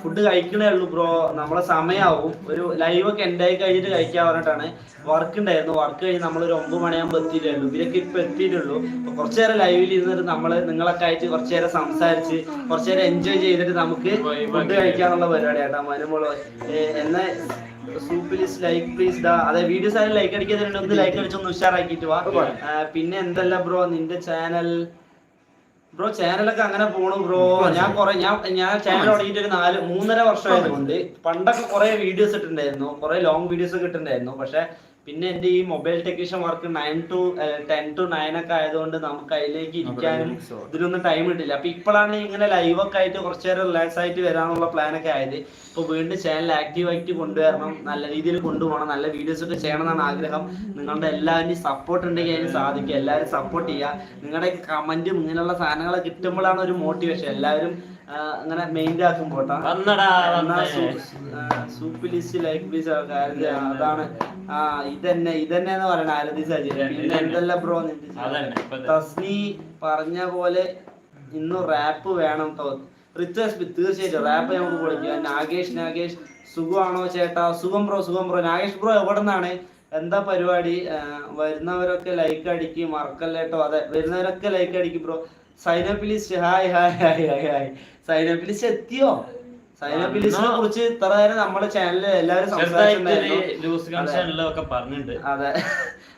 Food കഴിക്കണേ ഉള്ളൂ bro നമ്മളെ സമയാവും. ഒരു ലൈവ് ഒക്കെ എൻഡായി കഴിഞ്ഞിട്ട് കഴിക്കാൻ പറഞ്ഞിട്ടാണ്. വർക്ക് ഉണ്ടായിരുന്നു വർക്ക് കഴിഞ്ഞ് നമ്മളൊരു ഒമ്പത് മണിയാകുമ്പോൾ എത്തിയിട്ടുള്ളൂ ഇവരൊക്കെ ഇപ്പൊ എത്തിയിട്ടുള്ളൂ അപ്പൊ കുറച്ചു നേരം ലൈവിൽ ഇരുന്നിട്ട് നമ്മൾ നിങ്ങളൊക്കെ ആയിട്ട് കുറച്ചു നേരം സംസാരിച്ച് കുറച്ചു നേരം എൻജോയ് ചെയ്തിട്ട് നമുക്ക് ഫുഡ് കഴിക്കാന്നുള്ള പരിപാടിയാട്ടോ മനുമോൾ എന്നെ സൂപ്പിലിസ് ലൈക്ക് പ്ലീസ് ഡാ അതെ വീഡിയോസ് ആയാലും ലൈക്ക് അടിക്കാതെ ലൈക്ക് അടിച്ചൊന്ന് ഉഷാറാക്കിയിട്ട് വാ. പിന്നെ എന്തല്ല ബ്രോ നിന്റെ ചാനൽ ബ്രോ ചാനലൊക്കെ അങ്ങനെ പോണു ബ്രോ ഞാൻ കൊറേ ഞാൻ ഞാൻ ചാനൽ തുടങ്ങിയിട്ട് ഒരു നാല് മൂന്നര വർഷമായതുകൊണ്ട് പണ്ടൊക്കെ കുറെ വീഡിയോസ് ഇട്ടിട്ടുണ്ടായിരുന്നു. കുറെ ലോങ് വീഡിയോസ് ഒക്കെ ഇട്ടിട്ടുണ്ടായിരുന്നു. പക്ഷെ പിന്നെ എന്റെ ഈ mobile technician work nine to ten to nine ഒക്കെ ആയതുകൊണ്ട് നമുക്ക് അതിലേക്ക് ഇരിക്കാനും ഇതിനൊന്നും ടൈം കിട്ടില്ല. അപ്പൊ ഇപ്പോഴാണ് ഇങ്ങനെ ലൈവ് ഒക്കെ ആയിട്ട് കുറച്ചു നേരം റിലാക്സ് ആയിട്ട് വരാനുള്ള പ്ലാൻ ഒക്കെ ആയത്. ഇപ്പൊ വീണ്ടും ചാനൽ ആക്റ്റീവ് ആയിട്ട് കൊണ്ടുവരണം നല്ല രീതിയിൽ കൊണ്ടുപോകണം നല്ല വീഡിയോസ് ഒക്കെ ചെയ്യണം എന്നാണ് ആഗ്രഹം. നിങ്ങളുടെ എല്ലാവരും സപ്പോർട്ട് ഉണ്ടെങ്കിൽ അതിന് സാധിക്കും എല്ലാവരും സപ്പോർട്ട് ചെയ്യുക. നിങ്ങളുടെ കമന്റും ഇങ്ങനെയുള്ള സാധനങ്ങൾ കിട്ടുമ്പോഴാണ് ഒരു മോട്ടിവേഷൻ എല്ലാവരും അങ്ങനെ മെയിൻ ആക്കുമ്പോട്ടാ വന്നടാ സൂപ്പിലിസ്റ്റ് ലൈക്ക് പ്ലീസ് അതാണ് ആ ഇതന്നെ ഇതന്നെ എന്ന് പറയണ ആരതി സജി. പിന്നെ എന്തല്ല ബ്രോ. തസ്നി പറഞ്ഞ പോലെ ഇന്ന് റാപ്പ് വേണം ട്ടോ റിക്വസ്റ്റ് തീർച്ചയായിട്ടും റാപ്പ് നമുക്ക് പൊളിക്കാം. നാഗേഷ് നാഗേഷ്. സുഖമാണോ ചേട്ടാ? സുഖം ബ്രോ സുഖം ബ്രോ നാഗേഷ് ബ്രോ എവിടെ നിന്നാണ് എന്താ പരിപാടി? വരുന്നവരൊക്കെ ലൈക്ക് അടിക്കും മറക്കല്ലേട്ടോ അതെ വരുന്നവരൊക്കെ ലൈക്ക് അടിക്കും bro sign up list hi hi hi hi hi. Sign up list എത്തിയോ? സൈനപ്പിലിസ്റ്റിനെ കുറിച്ച് ഇത്ര നേരം നമ്മുടെ ചാനലിൽ എല്ലാവരും സംസാരിച്ചിട്ടുണ്ടായിരുന്നു. അതെ.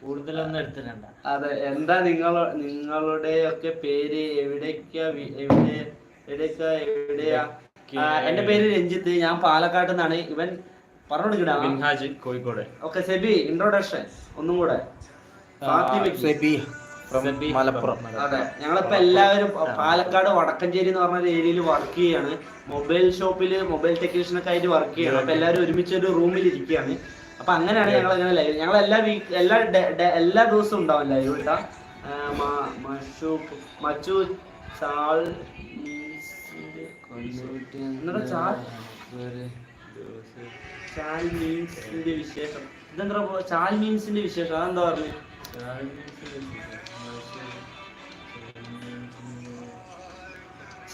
കൂടുതലൊന്നും എടുത്തിട്ടുണ്ട് അതെ. എന്താ നിങ്ങൾ നിങ്ങളുടെ ഒക്കെ പേര് എവിടേക്കാ വി- എവിടെ എവിടേക്കാ എവിടെയാ? എന്റെ പേര് രഞ്ജിത്ത്. ഞാൻ പാലക്കാട് നിന്നാണ്. ഇവൻ പറഞ്ഞുകൊടുക്കണം കോഴിക്കോട്. ഓക്കെ സെബി ഇൻട്രോഡക്ഷൻ ഒന്നും കൂടെ. സെബി. ഫ്രം മലപ്പുറം. അതെ. ഞങ്ങളിപ്പോ എല്ലാവരും പാലക്കാട് വടക്കഞ്ചേരി എന്ന് പറഞ്ഞ ഏരിയയിൽ വർക്ക് ചെയ്യാണ്. മൊബൈൽ ഷോപ്പിൽ മൊബൈൽ ടെക്നീഷ്യൻ ഒക്കെ ആയിട്ട് വർക്ക് ചെയ്യണം. അപ്പൊ എല്ലാവരും ഒരുമിച്ച് ഒരു റൂമിൽ ഇരിക്കുകയാണ്. അപ്പൊ അങ്ങനെയാണ് ഞങ്ങൾ അങ്ങനെ ലൈവ് ഞങ്ങൾ എല്ലാ വീക്ക് എല്ലാ എല്ലാ ദിവസവും ഉണ്ടാവും ലൈവ് കേട്ടാ മഷു മച്ചു ചാൾ എന്നിട്ട് ചാൾ? ചാൽ മീൻസിന്റെ വിശേഷം. ഇതെന്താ? ചാൽ മീൻസിന്റെ വിശേഷം. അതെന്താ പറഞ്ഞു?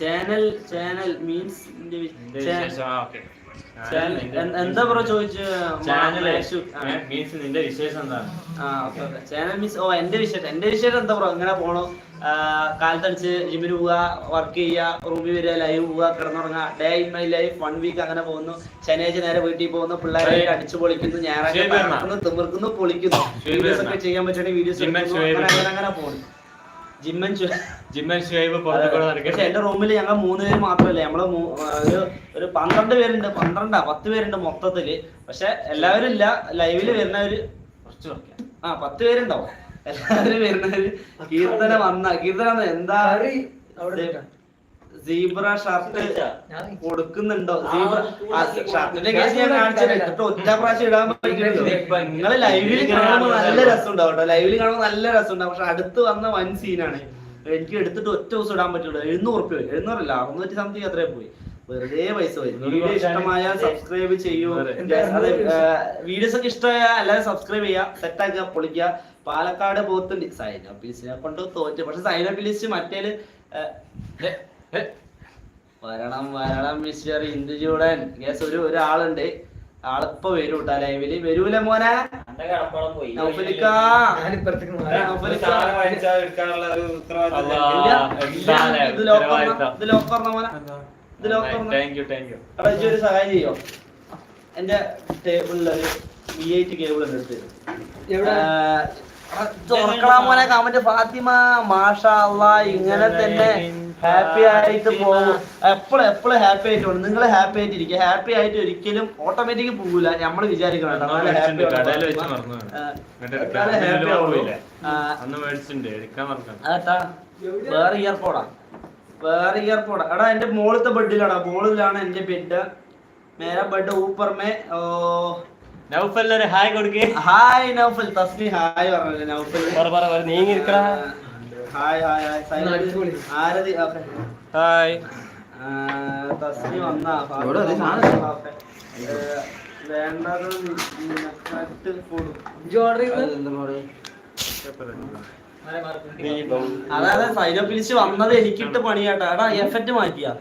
ചാനൽ ചാനൽ മീൻസ് എന്താ ബ്രോ ചോദിച്ചു? മീൻസ് നിന്റെ വിശേഷം എന്താണ്. ചാനൽ മീൻസ് ഓ എന്റെ വിശേഷം. എന്റെ വിശേഷം എന്താ ബ്രോ? ഇങ്ങനെ പോണു? കാലത്തടിച്ച് ജിമ്മിന് പോവുക വർക്ക് ചെയ്യുക റൂമിൽ വരിക ലൈവ് പോവുക കിടന്നുറങ്ങുക day in my life one week അങ്ങനെ പോകുന്നു. ശനിയാഴ്ച നേരെ വീട്ടിൽ പോകുന്നു പിള്ളേരെ. അടിച്ചു പൊളിക്കുന്നു ഞായറാഴ്ച. തിമിർക്കുന്നു പൊളിക്കുന്നു. വീഡിയോസ് ഒക്കെ ചെയ്യാൻ പറ്റുകയാണെങ്കിൽ വീഡിയോസ് അങ്ങനെ അങ്ങനെ പോകുന്നു. ജിമ്മൻ ജിമ്മൻ ഷുഹൈബ് പക്ഷെ എന്റെ റൂമിൽ ഞങ്ങൾ മൂന്ന് പേര് മാത്രമല്ല. നമ്മൾ ഒരു ഒരു പന്ത്രണ്ട് പേരുണ്ട്. പന്ത്രണ്ടാ പത്ത് പേരുണ്ട് മൊത്തത്തിൽ. പക്ഷെ എല്ലാവരും ഇല്ല. ലൈവിൽ വരുന്നവര് കുറച്ച് ആ പത്ത് പേരുണ്ടാവും. എല്ലാവരും വരുന്നവര് കീർത്തന വന്ന കീർത്തന എന്താ? സീബ്ര ഷർട്ട് കൊടുക്കുന്നുണ്ടോ? സീബ്ര ഷർട്ടിന്റെ കേസ് ഞാൻ കാണിച്ചിട്ട് എന്നിട്ട് ഒറ്റ പ്രാവശ്യം ഇടാൻ പറ്റുള്ളൂ നിങ്ങൾ ലൈവിൽ കാണുമ്പോൾ നല്ല രസം ഉണ്ടാവും കേട്ടോ. ലൈവിൽ കാണുമ്പോൾ നല്ല രസം ഉണ്ടാവും പക്ഷെ അടുത്ത് വന്ന വൻ സീനാണ് എനിക്ക് എടുത്തിട്ട് ഒറ്റ ദിവസം ഇടാൻ പറ്റുള്ളൂ എഴുന്നൂറ് റുപ്യ പോയി എഴുന്നൂറല്ല അറുന്നൂറ്റി സംതിങ് അത്രേ പോയി. വെറുതെ പൈസ പോയി. വീഡിയോ ഇഷ്ടമായാൽ സബ്സ്ക്രൈബ് ചെയ്യൂ. വീഡിയോസ് ഒക്കെ ഇഷ്ടമായ എല്ലാവരും സബ്സ്ക്രൈബ് ചെയ്യുക. സെറ്റ് ആക്കുക പൊളിക്കുക. പാലക്കാട് പോത്തുണ്ട്. സൈനപ്പ് ലിസ്റ്റിനെ കൊണ്ട് തോറ്റ്. പക്ഷെ സൈനപ്പ് ലിസ്റ്റ് മറ്റേൽ വരണം വരണം മിസ്റ്റർ ഇന്ദുചൂടൻ. ഗസ് ഒരു ഒരാളുണ്ട്. ആളിപ്പോ വരും കേട്ടാ ലൈവിൽ വരൂല മോനെ? ഒരു സഹായം ചെയ്യോ? എന്റെ ടേബിളിൽ ഒരു വി ഐ ടി കേബിൾ ഉണ്ട് എടുത്ത് തുറക്കണ മോനെ കമന്റ് ഫാത്തിമ മാഷ അല്ലാ ഇങ്ങനെ തന്നെ. ഹാപ്പി ആയിട്ട് പോകും. എപ്പോഴും എപ്പോഴും ഹാപ്പി ആയിട്ട് പോകും. നിങ്ങൾ ഹാപ്പി ആയിട്ട് ഇരിക്കുക ഹാപ്പി ആയിട്ട് ഒരിക്കലും ഓട്ടോമാറ്റിക് പോകൂല നമ്മൾ വിചാരിക്കണം വേറെ ഇയർപോടാ വേറെ ഇയർപോടാ എടാ എന്റെ മോളത്തെ ബെഡിലാടാ മോളിലാണ് എന്റെ ബെഡ് മേര ബെഡ് ഊപ്പർമേ. ഓ. നൗഫലിനൊരു ഹായ് കൊടുക്കേ. ഹായ് നൗഫൽ. തസ്ലി ഹായ് പറഞ്ഞു നൗഫൽ. നീങ്ങി ഇരിക്കടാ hi hi hi. Aarathi? Okay. Hi. Tasli വന്നാ വേണ്ടത് അതായത് സൈനോ വന്നത് എനിക്കിട്ട് പണിയാട്ടാ. എടാ എഫക്റ്റ് മാറ്റിയാ.